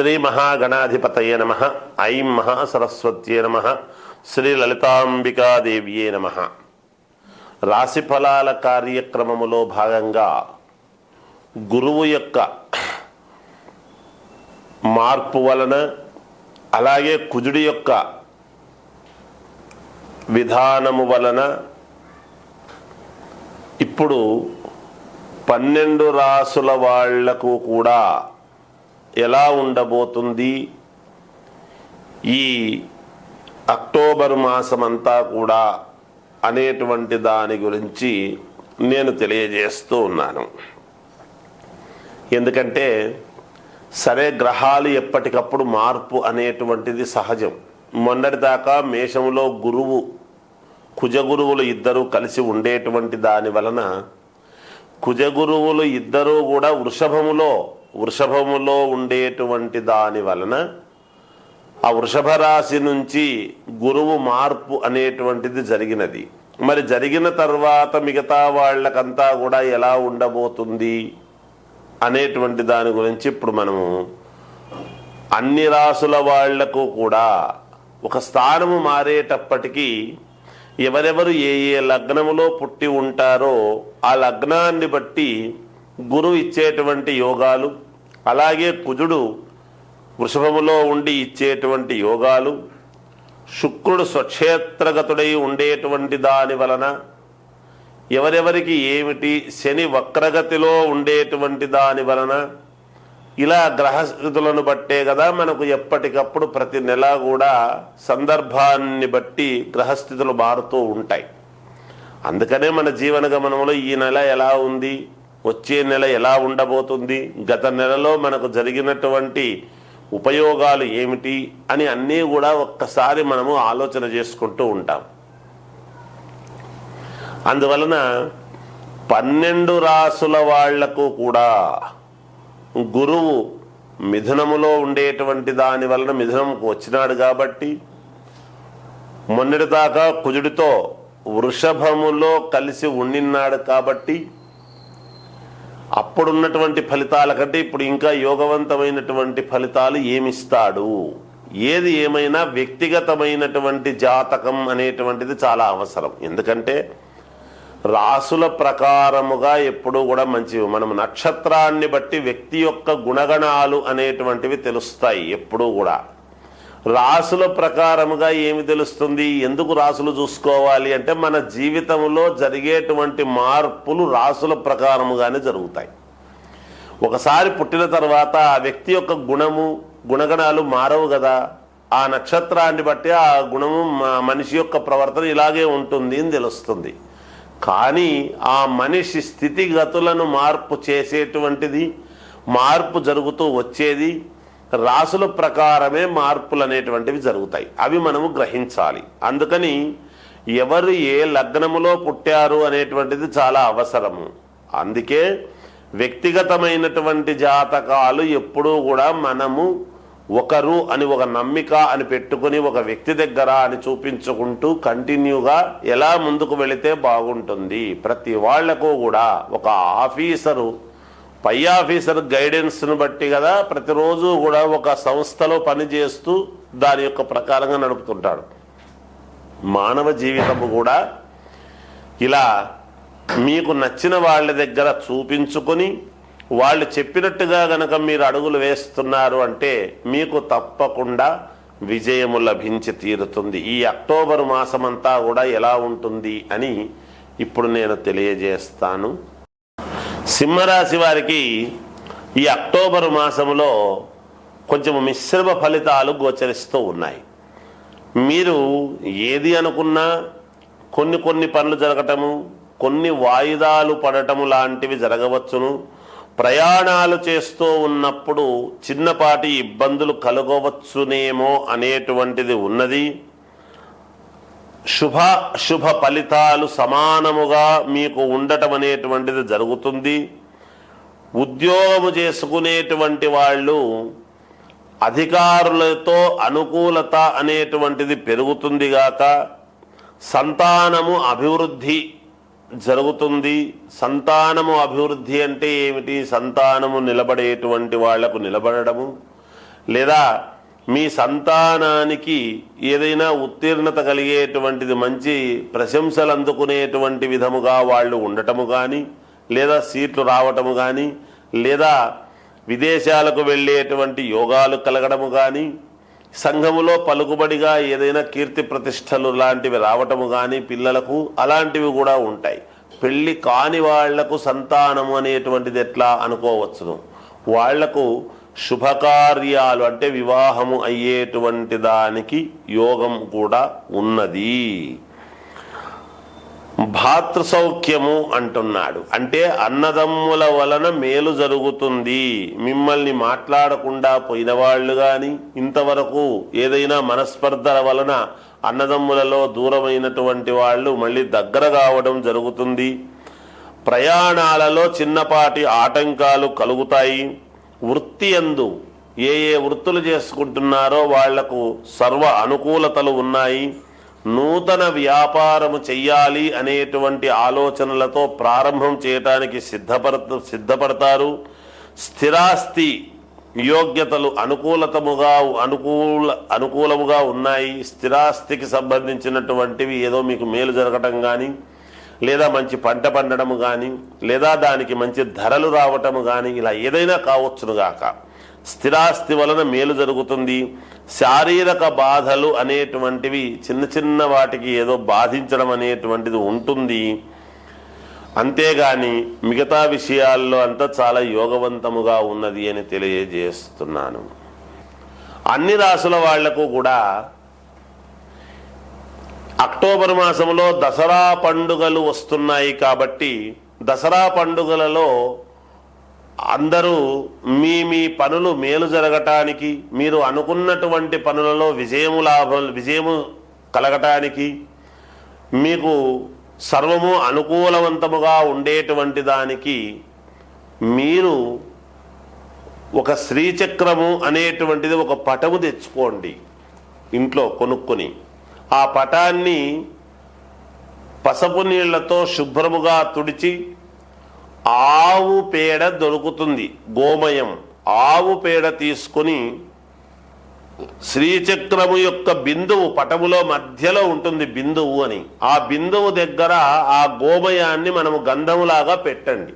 శ్రీ మహాగణాధిపతయ నమ. ఐం మహాసరస్వత్యే నమ. శ్రీ లలితాంబికాదేవ్యే నమ. రాశి ఫలాల కార్యక్రమములో భాగంగా గురువు యొక్క మార్పు వలన అలాగే కుజుడి యొక్క విధానము వలన ఇప్పుడు పన్నెండు రాసుల వాళ్ళకు కూడా ఎలా ఉండబోతుంది? ఈ అక్టోబర్ మాసమంతా కూడా అనేటువంటి దాని గురించి నేను తెలియజేస్తూ ఉన్నాను. ఎందుకంటే సరే గ్రహాలు ఎప్పటికప్పుడు మార్పు అనేటువంటిది సహజం. మొన్నటిదాకా మేషంలో గురువు కుజగురువులు ఇద్దరు కలిసి ఉండేటువంటి దాని వలన కుజగురువులు ఇద్దరూ కూడా వృషభములో వృషభములో ఉండేటువంటి దాని వలన ఆ వృషభ రాశి నుంచి గురువు మార్పు అనేటువంటిది జరిగినది. మరి జరిగిన తర్వాత మిగతా వాళ్ళకంతా కూడా ఎలా ఉండబోతుంది అనేటువంటి దాని గురించి ఇప్పుడు మనము అన్ని రాసుల వాళ్ళకు కూడా ఒక స్థానము మారేటప్పటికీ ఎవరెవరు ఏ ఏ లగ్నములో పుట్టి ఉంటారో ఆ లగ్నాన్ని బట్టి గురువు ఇచ్చేటువంటి యోగాలు అలాగే కుజుడు వృషభములో ఉండి ఇచ్చేటువంటి యోగాలు శుక్రుడు స్వక్షేత్రగతుడై ఉండేటువంటి దాని వలన ఎవరెవరికి ఏమిటి శని వక్రగతిలో ఉండేటువంటి దాని వలన ఇలా గ్రహస్థితులను బట్టే కదా మనకు ఎప్పటికప్పుడు ప్రతి నెల కూడా సందర్భాన్ని బట్టి గ్రహస్థితులు మారుతూ ఉంటాయి. అందుకనే మన జీవన గమనంలో ఈ నెల ఎలా ఉంది? వచ్చే నెల ఎలా ఉండబోతుంది? గత నెలలో మనకు జరిగినటువంటి ఉపయోగాలు ఏమిటి? అని అన్నీ కూడా ఒక్కసారి మనము ఆలోచన చేసుకుంటూ ఉంటాం. అందువలన పన్నెండు రాసుల వాళ్ళకు కూడా గురువు మిథునములో ఉండేటువంటి దాని వలన మిథునంకు వచ్చినాడు కాబట్టి మొన్నటిదాకా కుజుడితో వృషభములో కలిసి ఉండినాడు కాబట్టి అప్పుడున్నటువంటి ఫలితాల కంటే ఇప్పుడు ఇంకా యోగవంతమైనటువంటి ఫలితాలు ఏమిస్తాడు? ఏది ఏమైనా వ్యక్తిగతమైనటువంటి జాతకం అనేటువంటిది చాలా అవసరం. ఎందుకంటే రాసుల ప్రకారముగా ఎప్పుడూ కూడా మంచివి. మనం నక్షత్రాన్ని బట్టి వ్యక్తి యొక్క గుణగణాలు అనేటువంటివి తెలుస్తాయి ఎప్పుడూ కూడా. రాసుల ప్రకారముగా ఏమి తెలుస్తుంది? ఎందుకు రాసులు చూసుకోవాలి? అంటే మన జీవితంలో జరిగేటువంటి మార్పులు రాసుల ప్రకారముగానే జరుగుతాయి. ఒకసారి పుట్టిన తర్వాత ఆ వ్యక్తి యొక్క గుణము గుణగణాలు మారవు కదా. ఆ నక్షత్రాన్ని బట్టి ఆ గుణము మనిషి యొక్క ప్రవర్తన ఇలాగే ఉంటుంది అని తెలుస్తుంది. కానీ ఆ మనిషి స్థితిగతులను మార్పు చేసేటువంటిది మార్పు జరుగుతూ వచ్చేది రాసుల ప్రకారమే మార్పులు అనేటువంటివి జరుగుతాయి. అవి మనము గ్రహించాలి. అందుకని ఎవరు ఏ లగ్నములో పుట్టారు అనేటువంటిది చాలా అవసరము. అందుకే వ్యక్తిగతమైనటువంటి జాతకాలు ఎప్పుడూ కూడా మనము ఒకరు అని ఒక నమ్మిక అని పెట్టుకుని ఒక వ్యక్తి దగ్గర అని చూపించుకుంటూ కంటిన్యూగా ఎలా ముందుకు వెళితే బాగుంటుంది. ప్రతి వాళ్ళకు కూడా ఒక ఆఫీసరు పై ఆఫీసర్ గైడెన్స్ను బట్టి కదా ప్రతిరోజు కూడా ఒక సంస్థలో పనిచేస్తూ దాని యొక్క ప్రకారంగా నడుపుతుంటాడు. మానవ జీవితము కూడా ఇలా మీకు నచ్చిన వాళ్ళ దగ్గర చూపించుకొని వాళ్ళు చెప్పినట్టుగా గనక మీరు అడుగులు వేస్తున్నారు అంటే మీకు తప్పకుండా విజయము లభించి తీరుతుంది. ఈ అక్టోబర్ మాసమంతా కూడా ఎలా ఉంటుంది అని ఇప్పుడు నేను తెలియజేస్తాను. సింహరాశి వారికి ఈ అక్టోబర్ మాసంలో కొంచెం మిశ్రమ ఫలితాలు గోచరిస్తూ ఉన్నాయి. మీరు ఏది అనుకున్నా కొన్ని కొన్ని పనులు జరగటము కొన్ని వాయిదాలు పడటము లాంటివి జరగవచ్చును. ప్రయాణాలు చేస్తూ ఉన్నప్పుడు చిన్నపాటి ఇబ్బందులు కలగవచ్చునేమో అనేటువంటిది ఉన్నది. శుభ శుభ ఫలితాలు సమానముగా మీకు ఉండటం అనేటువంటిది జరుగుతుంది. ఉద్యోగము చేసుకునేటువంటి వాళ్ళు అధికారులతో అనుకూలత అనేటువంటిది పెరుగుతుంది గాక సంతానము అభివృద్ధి జరుగుతుంది. సంతానము అభివృద్ధి అంటే ఏమిటి? సంతానము నిలబడేటువంటి వాళ్ళకు నిలబడము లేదా మీ సంతానానికి ఏదైనా ఉత్తీర్ణత కలిగేటువంటిది మంచి ప్రశంసలు అందుకునేటువంటి విధముగా వాళ్ళు ఉండటము కానీ లేదా సీట్లు రావటము కానీ లేదా విదేశాలకు వెళ్ళేటువంటి యోగాలు కలగడము కానీ సంఘములో పలుకుబడిగా ఏదైనా కీర్తి ప్రతిష్టలు లాంటివి రావటము కానీ పిల్లలకు అలాంటివి కూడా ఉంటాయి. పెళ్ళి కాని వాళ్ళకు సంతానము అనేటువంటిది ఎట్లా అనుకోవచ్చును? వాళ్ళకు శుభకార్యాలు అంటే వివాహము అయ్యేటువంటి దానికి యోగం కూడా ఉన్నది. భాతృసౌఖ్యము అంటున్నాడు. అంటే అన్నదమ్ముల వలన మేలు జరుగుతుంది. మిమ్మల్ని మాట్లాడకుండా పోయిన వాళ్ళు కానీ ఇంతవరకు ఏదైనా మనస్పర్ధల వలన అన్నదమ్ములలో దూరమైనటువంటి వాళ్ళు మళ్ళీ దగ్గర కావడం జరుగుతుంది. ప్రయాణాలలో చిన్నపాటి ఆటంకాలు కలుగుతాయి. వృత్తి ఎందు ఏ ఏ వృత్తులు చేసుకుంటున్నారో వాళ్ళకు సర్వ అనుకూలతలు ఉన్నాయి. నూతన వ్యాపారము చెయ్యాలి అనేటువంటి ఆలోచనలతో ప్రారంభం చేయటానికి సిద్ధపడ సిద్ధపడతారు. స్థిరాస్తి యోగ్యతలు అనుకూలతముగా అనుకూల అనుకూలముగా ఉన్నాయి. స్థిరాస్తికి సంబంధించినటువంటివి ఏదో మీకు మేలు జరగటం కానీ లేదా మంచి పంట పండడం కానీ లేదా దానికి మంచి ధరలు రావటము కానీ ఇలా ఏదైనా కావచ్చునుగాక స్థిరాస్తి వలన మేలు జరుగుతుంది. శారీరక బాధలు అనేటువంటివి చిన్న చిన్న వాటికి ఏదో బాధించడం అనేటువంటిది ఉంటుంది. అంతేగాని మిగతా విషయాల్లో అంతా చాలా యోగవంతముగా ఉన్నది అని తెలియజేస్తున్నాను. అన్ని రాసుల వాళ్ళకు కూడా అక్టోబర్ మాసంలో దసరా పండుగలు వస్తున్నాయి కాబట్టి దసరా పండుగలలో అందరూ మీ మీ పనులు మేలు జరగటానికి మీరు అనుకున్నటువంటి పనులలో విజయము లాభం విజయము కలగటానికి మీకు సర్వము అనుకూలవంతముగా ఉండేటువంటి దానికి మీరు ఒక శ్రీచక్రము అనేటువంటిది ఒక పటము తెచ్చుకోండి. ఇంట్లో కొనుక్కొని. ఆ పటాన్ని పసపు నీళ్ళతో శుభ్రముగా తుడిచి ఆవు పేడ దొరుకుతుంది గోమయం. ఆవు పేడ తీసుకొని శ్రీచక్రము యొక్క బిందువు పటములో మధ్యలో ఉంటుంది బిందువు అని. ఆ బిందువు దగ్గర ఆ గోమయాన్ని మనము గంధములాగా పెట్టండి.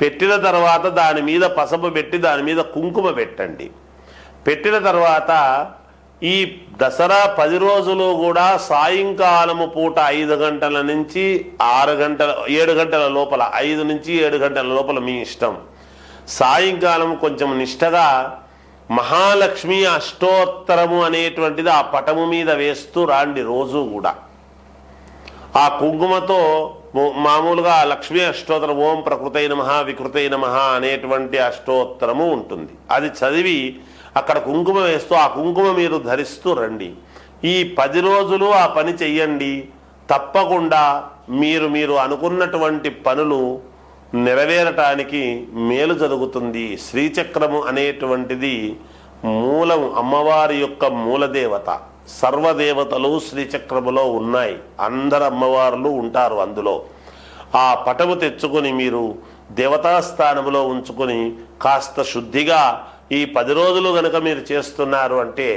పెట్టిన తర్వాత దాని మీద పసపు పెట్టి దాని మీద కుంకుమ పెట్టండి. పెట్టిన తర్వాత ఈ దసరా పది రోజులు కూడా సాయంకాలము పూట ఐదు గంటల నుంచి ఆరు గంటల ఏడు గంటల లోపల ఐదు నుంచి ఏడు గంటల లోపల మీ ఇష్టం. సాయంకాలం కొంచెం నిష్టగా మహాలక్ష్మి అష్టోత్తరము అనేటువంటిది ఆ పటము మీద వేస్తూ రాండి రోజు కూడా. ఆ కుంకుమతో మామూలుగా లక్ష్మీ అష్టోత్తరం ఓం ప్రకృతై నమ వికృతై నమ అనేటువంటి అష్టోత్తరము ఉంటుంది. అది చదివి అక్కడ కుంకుమ వేస్తూ ఆ కుంకుమ మీరు ధరిస్తూ రండి. ఈ పది రోజులు ఆ పని చెయ్యండి. తప్పకుండా మీరు మీరు అనుకున్నటువంటి పనులు నెరవేరటానికి మేలు జరుగుతుంది. శ్రీచక్రము అనేటువంటిది మూలం అమ్మవారి యొక్క మూలదేవత. సర్వదేవతలు శ్రీచక్రములో ఉన్నాయి. అందరు అమ్మవార్లు ఉంటారు అందులో. ఆ పటము తెచ్చుకొని మీరు దేవతాస్థానములో ఉంచుకొని కాస్త శుద్ధిగా ఈ పది రోజులు గనక మీరు చేస్తున్నారు అంటే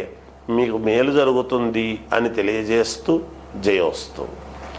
మీకు మేలు జరుగుతుంది అని తెలియజేస్తూ జయోస్తు.